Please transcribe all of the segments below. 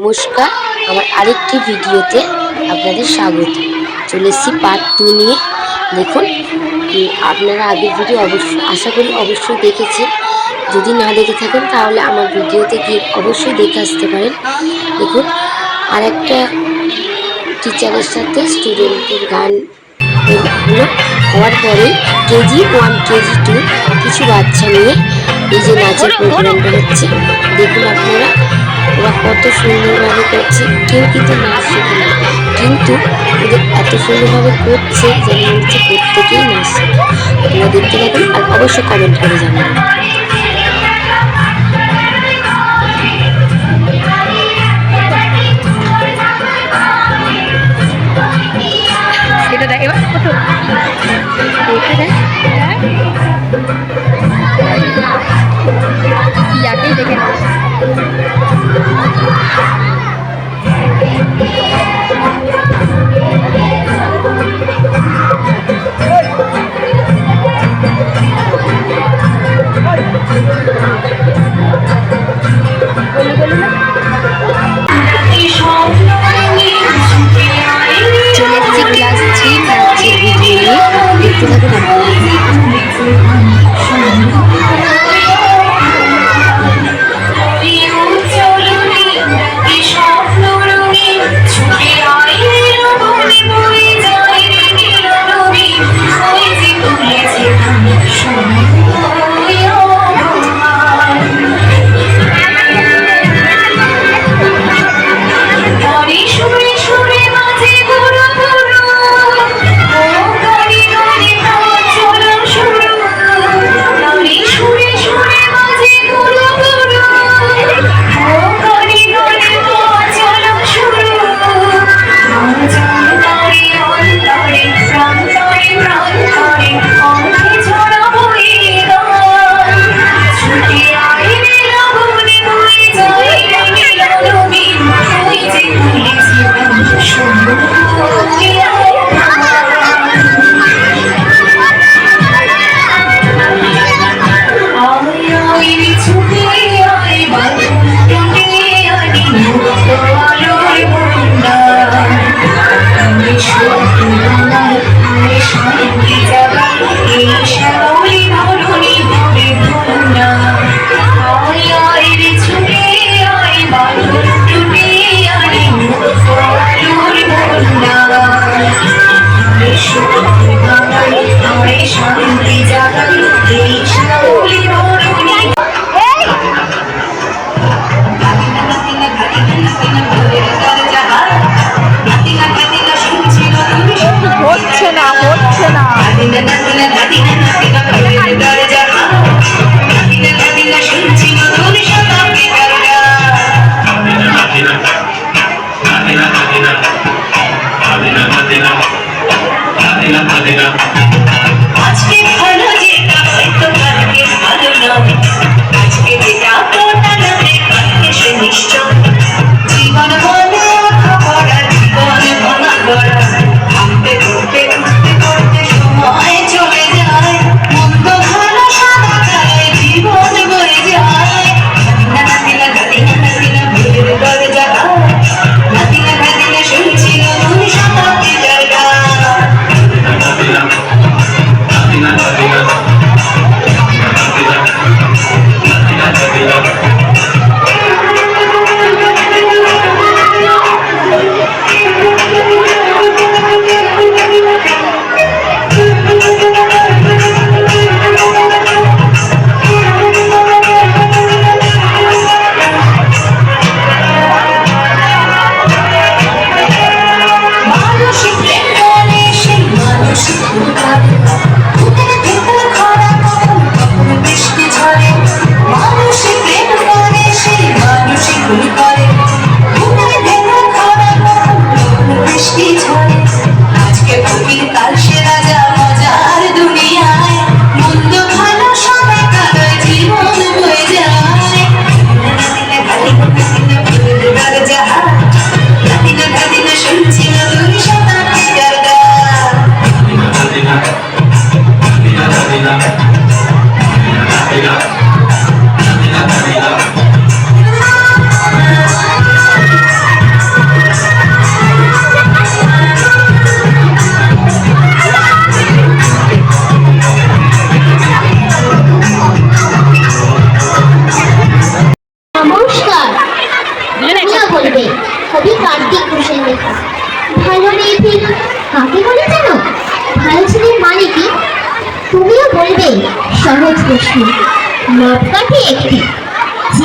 নমস্কার। আমার আরেকটি ভিডিওতে আপনাদের স্বাগত। চলে এসেছি পার্ট টু নিয়ে। দেখুন আপনারা আগের ভিডিও অবশ্যই আশা করি অবশ্যই দেখেছেন। যদি না দেখে থাকেন, তাহলে আমার ভিডিওতে গিয়ে অবশ্যই দেখে আসতে পারেন। দেখুন আর একটা টিচারের সাথে স্টুডেন্টের গান হওয়ার পরে কেজি ওয়ান কেজি টু কিছু বাচ্চা নিয়ে এই যে নাচের প্রোগ্রামটা হচ্ছে। দেখুন আপনারা। ওরা কত সুন্দরভাবে করছে। কেউ কিন্তু নাচ শেখে না। কিন্তু ওদের এত সুন্দরভাবে করছে যে মনে হচ্ছে প্রত্যেকেই নাচ শেখে। আপনারা দেখতে থাকুন আর অবশ্যই কমেন্ট করে জানাবেন এটা দেখ। এবার কত এটা Gracias.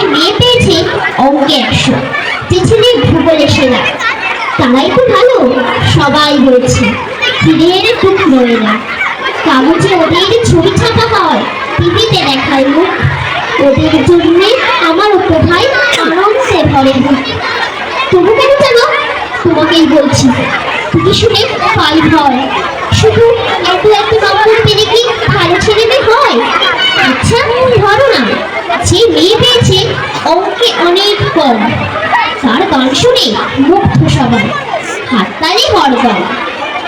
যে মেয়ে পেয়েছে অঙ্কে একশো। ছেলে ভূগোলে সেরা তারাই তো ভালো, সবাই বলছে ফিরে এনে টুক নয় না। কাগজে ওদের ছবি ছাপা হয়, টিভিতে দেখায় মুখ। ওদের জন্যে আমার কোথায় আনন্দে ভরে মুখ। তবু কেন জানো? তোমাকেই বলছি, তুমি শুনে পাই ভয় শুধু এত এত নম্বর পেলে কি ভালো ছেলে মেয়ে হয়? আচ্ছা ধরো না, যে মেয়ে কম। তার গান শুনে মুগ্ধ সবাই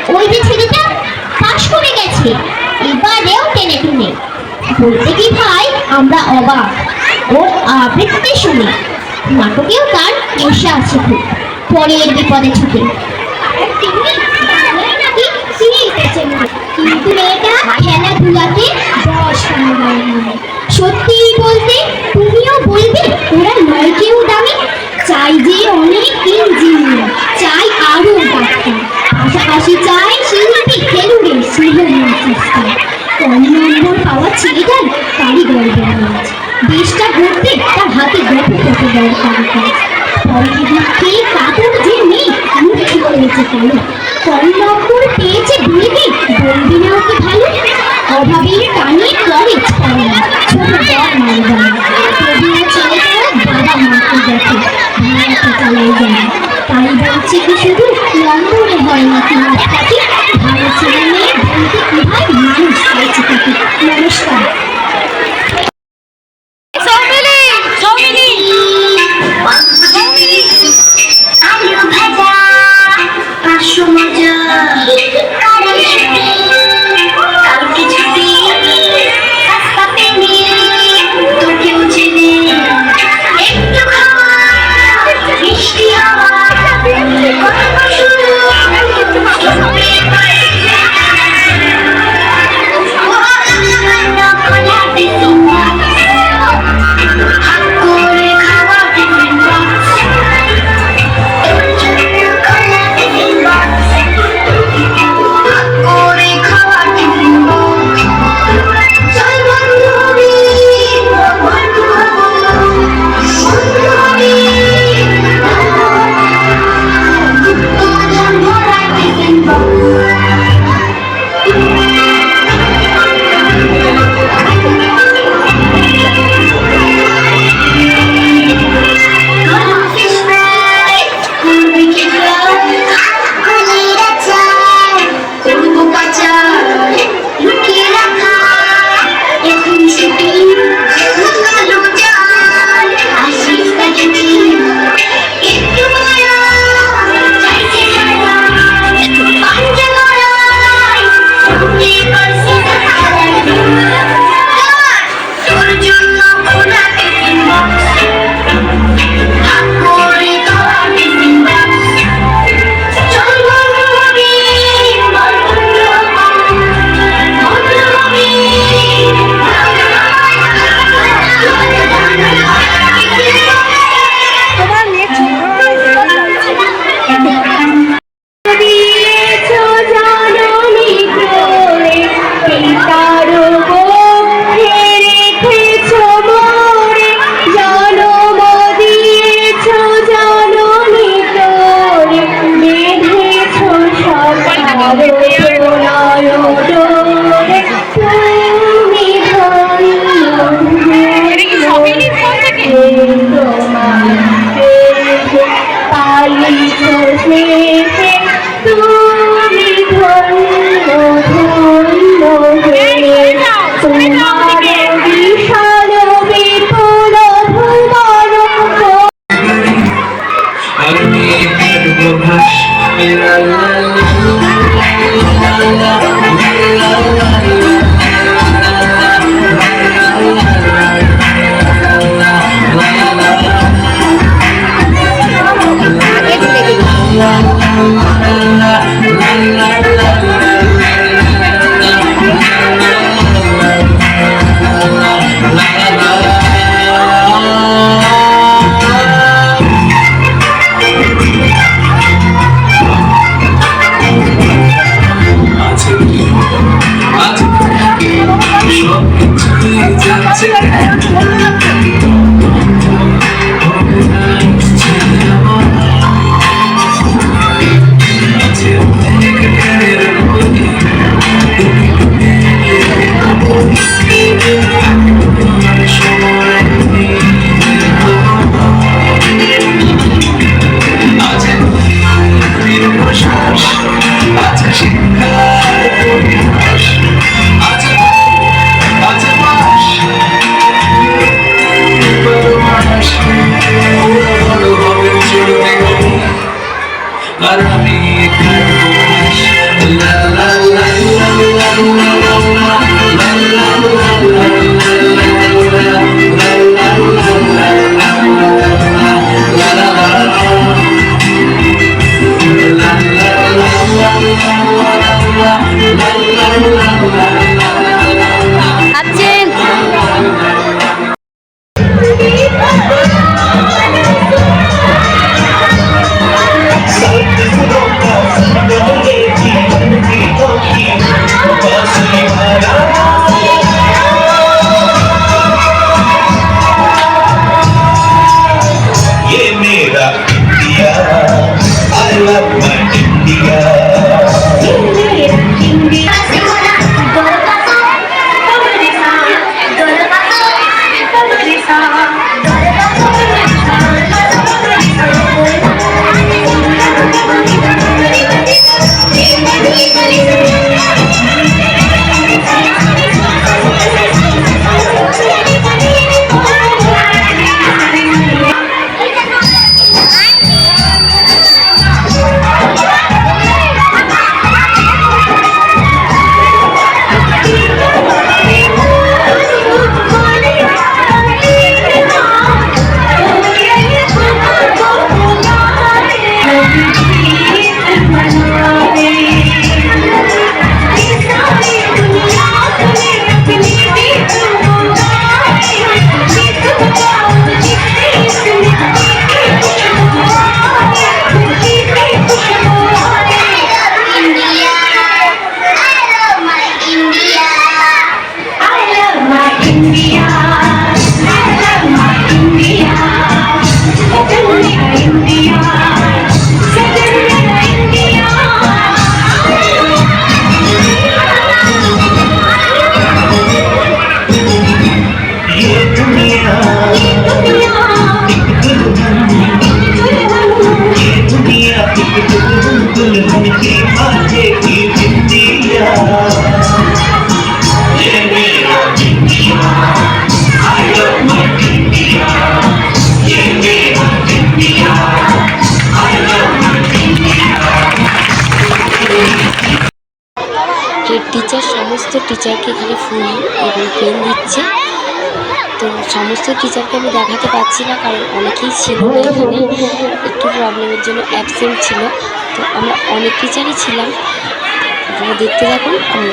ওই যে ছেলেটা পাশ করে গেছে। এবারেও টেনে টুনে। বলতে কি ভাই, আমরা অবাক। ওর নাটকেও তার নেশা আছে খুব। পরের বিপদে ছুটে। কিন্তু সত্যি বলতে গর্বের নাচ দেশটা গড়তে তার হাতে গল্প কত দরকার কাজ পরের দিকে কাপড় যে নেই মুখ রয়েছে কেন? কম পেয়েছে বিয়েতে বলবি না ওকে ভালো? অভাবের টানে কলেজ পড়ে না ছোট বড় মারবে না তবুও ছেলেটা বাবা মাকে দেখে ভাড়াতে চালাই যায়। তাই বলছে কি শুধু নম্বরে হয় না কি ভালো ছেলে মেয়ে বলতে কি হয়? মানুষ চাইছে তাকে। নমস্কার। Everybody! টিচার সমস্ত টিচারকে এখানে ফুল এবং পেন দিচ্ছে। তো সমস্ত টিচারকে আমি দেখাতে পারছি না, কারণ অনেকেই ছিল এখানে। একটু প্রবলেমের জন্য অ্যাবসেন্ট ছিল। তো আমরা অনেক টিচারই ছিলাম। আপনারা দেখতে থাকুন আমি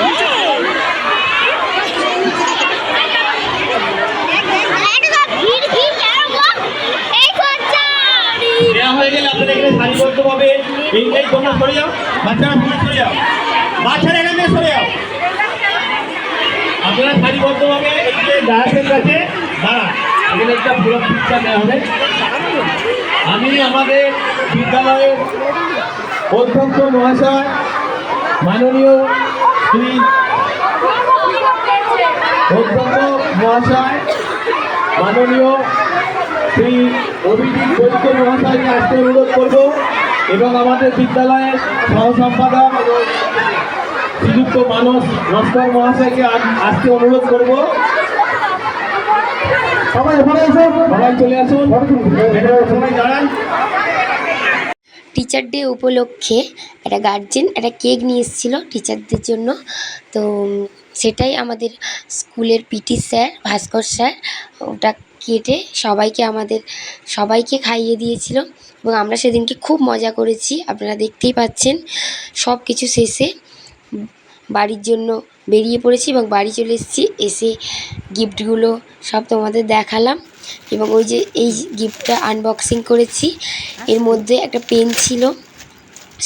দেওয়া হয়ে গেলে আপনাদের এখানে সারিবদ্ধভাবে ইংরেজ তোমরা সরে যাও বাচ্চারা সরে যাও বাচ্চারা এখান থেকে সরে যাও আপনারা সারিবদ্ধভাবে ডায়াসের কাছে। দাঁড়ান একটা পুরো পিকচার নেওয়া হবে। আমি আমাদের বিদ্যালয়ের অধ্যক্ষ মহাশয়, মাননীয় শ্রী অধ্যক্ষ মহাশয়, মাননীয় শ্রী অভিজিৎ বৈদ্য মহাশয়কে আসতে অনুরোধ করব। এবং আমাদের বিদ্যালয়ের সহ সম্পাদক শ্রীযুক্ত মানস নস্কর মহাশয়কে আসতে অনুরোধ করব। সবাই এখানে আসুন সবাই চলে আসুন। সবাই দাঁড়ান। টিচার ডে উপলক্ষে একটা গার্জেন একটা কেক নিয়ে এসেছিল টিচারদের জন্য। তো সেটাই আমাদের স্কুলের পিটি স্যার ভাস্কর স্যার ওটা কেটে সবাইকে আমাদের, সবাইকে খাইয়ে দিয়েছিল। এবং আমরা সেদিনকে খুব মজা করেছি, আপনারা দেখতেই পাচ্ছেন। সব কিছু শেষে বাড়ির জন্য বেরিয়ে পড়েছি এবং বাড়ি চলে এসেছি। এসে গিফটগুলো সব তোমাদের দেখালাম এবং ওই যে এই গিফটটা আনবক্সিং করেছি। এর মধ্যে একটা পেন ছিল।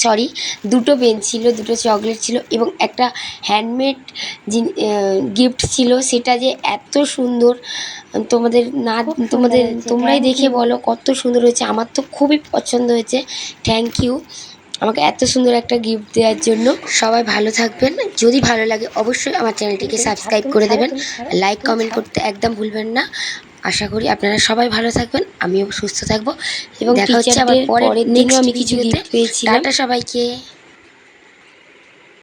সরি দুটো পেন ছিল দুটো চকলেট ছিল এবং একটা হ্যান্ডমেড গিফট ছিল। সেটা যে এত সুন্দর তোমাদের না তোমাদের তোমরাই দেখে বলো কত সুন্দর হয়েছে। আমার তো খুবই পছন্দ হয়েছে। থ্যাংক ইউ আমাকে এত সুন্দর একটা গিফট দেওয়ার জন্য। সবাই ভালো থাকবেন। যদি ভালো লাগে অবশ্যই আমার চ্যানেলটিকে সাবস্ক্রাইব করে দেবেন লাইক কমেন্ট করতে একদম ভুলবেন না। আশা করি আপনারা সবাই ভালো থাকবেন আমিও সুস্থ থাকব এবং দেখা হচ্ছে আবার পরের দিনও আমি কিছু গিফট পেয়েছিলাম। টাটা সবাইকে।